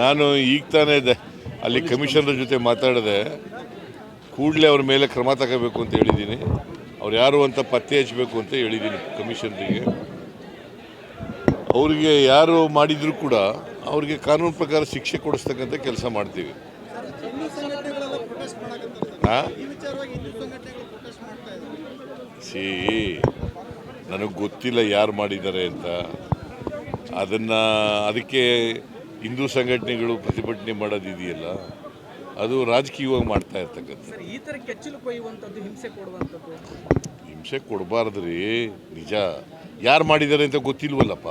ನಾನು ಈಗ ತಾನೇ ಇದೆ ಅಲ್ಲಿ ಕಮಿಷನರ್ ಜೊತೆ ಮಾತಾಡಿದೆ. ಕೂಡಲೇ ಅವ್ರ ಮೇಲೆ ಕ್ರಮ ತಗೋಬೇಕು ಅಂತ ಹೇಳಿದ್ದೀನಿ ಅವ್ರು ಯಾರು ಅಂತ ಪತ್ತೆ ಹಚ್ಚಬೇಕು ಅಂತ ಹೇಳಿದ್ದೀನಿ ಕಮಿಷನರಿಗೆ. ಅವರಿಗೆ ಯಾರು ಮಾಡಿದರೂ ಕೂಡ ಅವ್ರಿಗೆ ಕಾನೂನು ಪ್ರಕಾರ ಶಿಕ್ಷೆ ಕೊಡಿಸ್ತಕ್ಕಂಥ ಕೆಲಸ ಮಾಡ್ತೀವಿ. ಸಿ ನನಗೆ ಗೊತ್ತಿಲ್ಲ ಯಾರು ಮಾಡಿದ್ದಾರೆ ಅಂತ. ಅದನ್ನು ಅದಕ್ಕೆ ಹಿಂದೂ ಸಂಘಟನೆಗಳು ಪ್ರತಿಭಟನೆ ಮಾಡೋದಿದೆಯಲ್ಲ ಅದು ರಾಜಕೀಯವಾಗಿ ಮಾಡ್ತಾ ಇರ್ತಕ್ಕಂಥ ಸರ್ ಈ ತರ ಕೆಚ್ಚಲು ಕೊಯ್ಯುವಂಥದ್ದು ಹಿಂಸೆ ಕೊಡುವಂಥದ್ದು? ಹಿಂಸೆ ಕೊಡಬಾರ್ದು ರೀ ನಿಜ. ಯಾರು ಮಾಡಿದ್ದಾರೆ ಅಂತ ಗೊತ್ತಿಲ್ವಲ್ಲಪ್ಪ?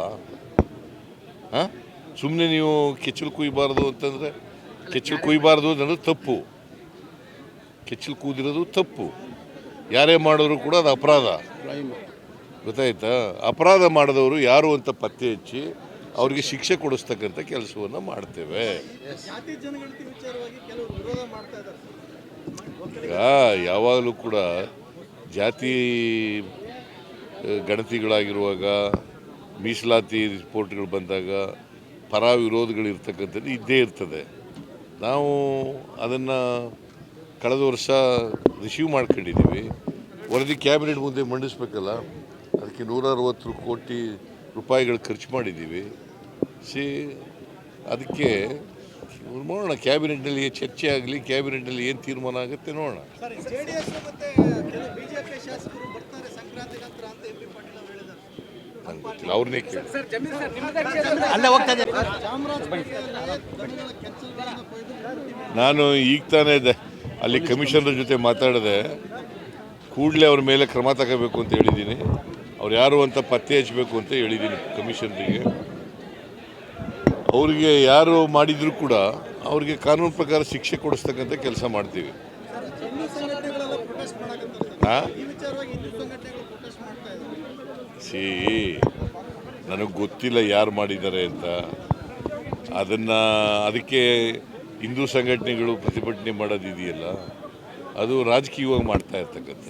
ಹಾಂ? ಸುಮ್ಮನೆ ನೀವು ಕೆಚ್ಚಲು ಕುಯ್ಬಾರ್ದು ಅಂತಂದರೆ ಕೆಚ್ಚಲು ಕುಯ್ಬಾರ್ದು ಅನ್ನೋದು ತಪ್ಪು. ಕೆಚ್ಚಲು ಕೂದಿರೋದು ತಪ್ಪು. ಯಾರೇ ಮಾಡಿದ್ರು ಕೂಡ ಅದು ಅಪರಾಧ. ಗೊತ್ತಾಯ್ತಾ? ಅಪರಾಧ ಮಾಡಿದವರು ಯಾರು ಅಂತ ಪತ್ತೆ ಹಚ್ಚಿ ಅವರಿಗೆ ಶಿಕ್ಷೆ ಕೊಡಿಸ್ತಕ್ಕಂಥ ಕೆಲಸವನ್ನು ಮಾಡ್ತೇವೆ. ಈಗ ಯಾವಾಗಲೂ ಕೂಡ ಜಾತಿ ಗಣತಿಗಳಾಗಿರುವಾಗ ಮೀಸಲಾತಿ ರಿಪೋರ್ಟ್ಗಳು ಬಂದಾಗ ಪರ ವಿರೋಧಗಳು ಇರ್ತಕ್ಕಂಥದ್ದು ಇದ್ದೇ ಇರ್ತದೆ. ನಾವು ಅದನ್ನು ಕಳೆದ ವರ್ಷ ರಿಸೀವ್ ಮಾಡ್ಕೊಂಡಿದ್ದೀವಿ. ವರದಿ ಕ್ಯಾಬಿನೆಟ್ ಮುಂದೆ ಮಂಡಿಸ್ಬೇಕಲ್ಲ? ಅದಕ್ಕೆ ನೂರ ಅರವತ್ತು ಕೋಟಿ ರೂಪಾಯಿಗಳು ಖರ್ಚು ಮಾಡಿದ್ದೀವಿ. ಸಿ ಅದಕ್ಕೆ ನೋಡೋಣ ಕ್ಯಾಬಿನೆಟ್ನಲ್ಲಿ ಚರ್ಚೆ ಆಗಲಿ ಕ್ಯಾಬಿನೆಟ್ನಲ್ಲಿ ಏನು ತೀರ್ಮಾನ ಆಗುತ್ತೆ ನೋಡೋಣ. ಸರ್ ಜೆಡಿಎಸ್ ಮತ್ತೆ ಬಿಜೆಪಿ ಶಾಸಕರು ಬರ್ತಾರೆ ಸಂಕ್ರಾಂತಿ ನಂತರ ಅಂತ ಎಂ ಪಾಟೀಲ್ ಅವರು ಹೇಳಿದ್ದಾರೆ. ನಂಗೆ ಗೊತ್ತಿಲ್ಲ ಅವ್ರನ್ನೇ ಕೇಳಿ. ನಾನು ಈಗ ತಾನೇ ಇದೆ ಅಲ್ಲಿ ಕಮಿಷನರ್ ಜೊತೆ ಮಾತಾಡಿದೆ ಕೂಡಲೇ ಅವ್ರ ಮೇಲೆ ಕ್ರಮ ತಗೋಬೇಕು ಅಂತ ಹೇಳಿದ್ದೀನಿ. ಅವ್ರು ಯಾರು ಅಂತ ಪತ್ತೆ ಹಚ್ಚಬೇಕು ಅಂತ ಹೇಳಿದ್ದೀನಿ ಕಮಿಷನರಿಗೆ. ಅವರಿಗೆ ಯಾರು ಮಾಡಿದರೂ ಕೂಡ ಅವರಿಗೆ ಕಾನೂನು ಪ್ರಕಾರ ಶಿಕ್ಷೆ ಕೊಡಿಸ್ತಕ್ಕಂಥ ಕೆಲಸ ಮಾಡ್ತೀವಿ. ಸಿ ನನಗೆ ಗೊತ್ತಿಲ್ಲ ಯಾರು ಮಾಡಿದ್ದಾರೆ ಅಂತ. ಅದನ್ನು ಅದಕ್ಕೆ ಹಿಂದೂ ಸಂಘಟನೆಗಳು ಪ್ರತಿಭಟನೆ ಮಾಡೋದಿದೆಯಲ್ಲ ಅದು ರಾಜಕೀಯವಾಗಿ ಮಾಡ್ತಾ ಇರ್ತಕ್ಕಂಥ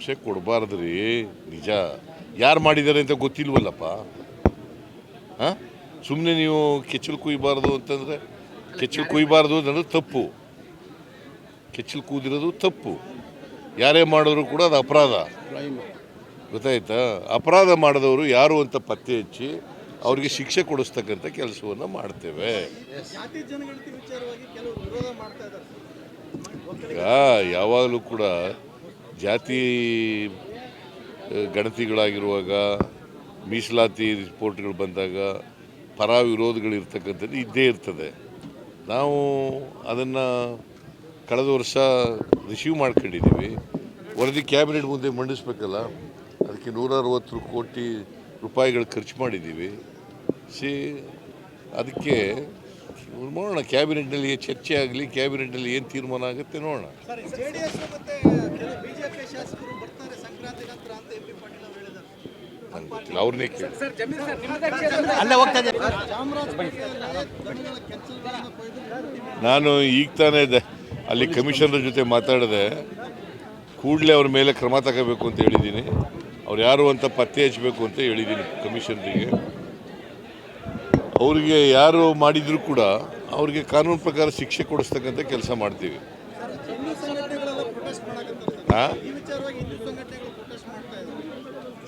ಹಿಂಸೆ ಕೊಡಬಾರ್ದು ರೀ ನಿಜ. ಯಾರು ಮಾಡಿದ್ದಾರೆ ಅಂತ ಗೊತ್ತಿಲ್ವಲ್ಲಪ್ಪ. ಹಾಂ? ಸುಮ್ಮನೆ ನೀವು ಕೆಚ್ಚಲು ಕುಯ್ಬಾರ್ದು ಅಂತಂದರೆ ಕೆಚ್ಚಲು ಕುಯ್ಬಾರ್ದು ಅಂತಂದ್ರೆ ತಪ್ಪು. ಕೆಚ್ಚಲು ಕೂದಿರೋದು ತಪ್ಪು. ಯಾರೇ ಮಾಡಿದ್ರು ಕೂಡ ಅದು ಅಪರಾಧ. ಗೊತ್ತಾಯ್ತಾ? ಅಪರಾಧ ಮಾಡಿದವರು ಯಾರು ಅಂತ ಪತ್ತೆ ಹಚ್ಚಿ ಅವರಿಗೆ ಶಿಕ್ಷೆ ಕೊಡಿಸ್ತಕ್ಕಂಥ ಕೆಲಸವನ್ನು ಮಾಡ್ತೇವೆ. ಯಾವಾಗಲೂ ಕೂಡ ಜಾತಿ ಗಣತಿಗಳಾಗಿರುವಾಗ, ಮೀಸಲಾತಿ ರಿಪೋರ್ಟ್ಗಳು ಬಂದಾಗ ಪರ ವಿರೋಧಗಳಿರ್ತಕ್ಕಂಥದ್ದು ಇದ್ದೇ ಇರ್ತದೆ. ನಾವು ಅದನ್ನು ಕಳೆದ ವರ್ಷ ರಿಸೀವ್ ಮಾಡ್ಕೊಂಡಿದ್ದೀವಿ. ವರದಿ ಕ್ಯಾಬಿನೆಟ್ ಮುಂದೆ ಮಂಡಿಸ್ಬೇಕಲ್ಲ, ಅದಕ್ಕೆ ನೂರ ಅರವತ್ತು ಕೋಟಿ ರೂಪಾಯಿಗಳು ಖರ್ಚು ಮಾಡಿದ್ದೀವಿ. ಸಿ, ಅದಕ್ಕೆ ನೋಡೋಣ ಕ್ಯಾಬಿನೆಟ್ನಲ್ಲಿ ಚರ್ಚೆ ಆಗಲಿ ಕ್ಯಾಬಿನೆಟ್ನಲ್ಲಿ ಏನು ತೀರ್ಮಾನ ಆಗುತ್ತೆ ನೋಡೋಣ. ಸರ್ ಜೆಡಿಎಸ್ ಮತ್ತೆ ಬಿಜೆಪಿ ಶಾಸಕರು ಬರ್ತಾರೆ ಸಂಕ್ರಾಂತಿ ಅಂತ ಎಂ ಪಾಟೀಲ್ ಅವರು ಹೇಳಿದ್ದಾರೆ. ನಂಗೆ ಗೊತ್ತಿಲ್ಲ ಅವ್ರನ್ನೇ ಕೇಳಿ. ನಾನು ಈಗ ತಾನೇ ಇದೆ ಅಲ್ಲಿ ಕಮಿಷನರ್ ಜೊತೆ ಮಾತಾಡಿದೆ. ಕೂಡಲೇ ಅವ್ರ ಮೇಲೆ ಕ್ರಮ ತಗೋಬೇಕು ಅಂತ ಹೇಳಿದ್ದೀನಿ. ಅವ್ರು ಯಾರು ಅಂತ ಪತ್ತೆ ಹಚ್ಚಬೇಕು ಅಂತ ಹೇಳಿದ್ದೀನಿ ಕಮಿಷನರಿಗೆ. ಅವ್ರಿಗೆ ಯಾರು ಮಾಡಿದ್ರು ಕೂಡ ಅವರಿಗೆ ಕಾನೂನು ಪ್ರಕಾರ ಶಿಕ್ಷೆ ಕೊಡಿಸ್ತಕ್ಕಂಥ ಕೆಲಸ ಮಾಡ್ತೀವಿ.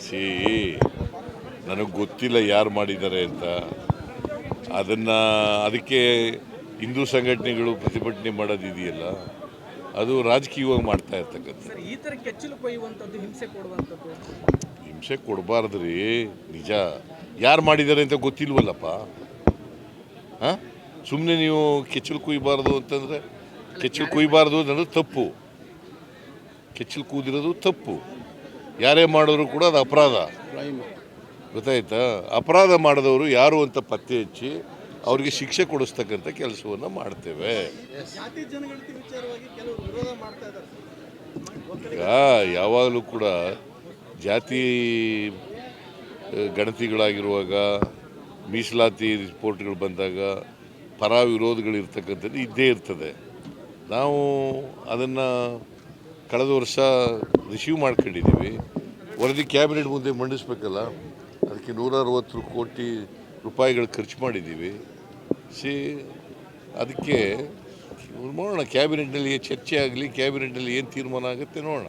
ಸಿ ನನಗೆ ಗೊತ್ತಿಲ್ಲ ಯಾರು ಮಾಡಿದ್ದಾರೆ ಅಂತ. ಅದನ್ನು ಅದಕ್ಕೆ ಹಿಂದೂ ಸಂಘಟನೆಗಳು ಪ್ರತಿಭಟನೆ ಮಾಡೋದಿದೆಯಲ್ಲ ಅದು ರಾಜಕೀಯವಾಗಿ ಮಾಡ್ತಾ ಇರ್ತಕ್ಕಂಥ ಹಿಂಸೆ ಕೊಡಬಾರ್ದು ರೀ ನಿಜ. ಯಾರು ಮಾಡಿದ್ದಾರೆ ಅಂತ ಗೊತ್ತಿಲ್ವಲ್ಲಪ್ಪ? ಹಾಂ? ಸುಮ್ಮನೆ ನೀವು ಕೆಚ್ಚಲು ಕುಯ್ಬಾರ್ದು ಅಂತಂದರೆ ಕೆಚ್ಚಲು ಕುಯ್ಬಾರ್ದು ಅಂತಂದ್ರೆ ತಪ್ಪು. ಕೆಚ್ಚಲು ಕೂದಿರೋದು ತಪ್ಪು. ಯಾರೇ ಮಾಡಿದ್ರು ಕೂಡ ಅದು ಅಪರಾಧ. ಗೊತ್ತಾಯ್ತಾ? ಅಪರಾಧ ಮಾಡಿದವರು ಯಾರು ಅಂತ ಪತ್ತೆ ಹಚ್ಚಿ ಅವರಿಗೆ ಶಿಕ್ಷೆ ಕೊಡಿಸ್ತಕ್ಕಂಥ ಕೆಲಸವನ್ನು ಮಾಡ್ತೇವೆ. ಯಾವಾಗಲೂ ಕೂಡ ಜಾತಿ ಗಣತಿಗಳಾಗಿರುವಾಗ ಮೀಸಲಾತಿ ರಿಪೋರ್ಟ್ಗಳು ಬಂದಾಗ ಪರ ವಿರೋಧಗಳಿರ್ತಕ್ಕಂಥದ್ದು ಇದ್ದೇ ಇರ್ತದೆ. ನಾವು ಅದನ್ನು ಕಳೆದ ವರ್ಷ ರಿಸೀವ್ ಮಾಡ್ಕೊಂಡಿದ್ದೀವಿ. ವರದಿ ಕ್ಯಾಬಿನೆಟ್ ಮುಂದೆ ಮಂಡಿಸ್ಬೇಕಲ್ಲ ಅದಕ್ಕೆ ನೂರ ಅರವತ್ತು ಕೋಟಿ ರೂಪಾಯಿಗಳು ಖರ್ಚು ಮಾಡಿದ್ದೀವಿ. ಸಿ ಅದಕ್ಕೆ ನೋಡೋಣ ಕ್ಯಾಬಿನೆಟ್ನಲ್ಲಿ ಚರ್ಚೆ ಆಗಲಿ ಕ್ಯಾಬಿನೆಟ್ನಲ್ಲಿ ಏನು ತೀರ್ಮಾನ ಆಗುತ್ತೆ ನೋಡೋಣ.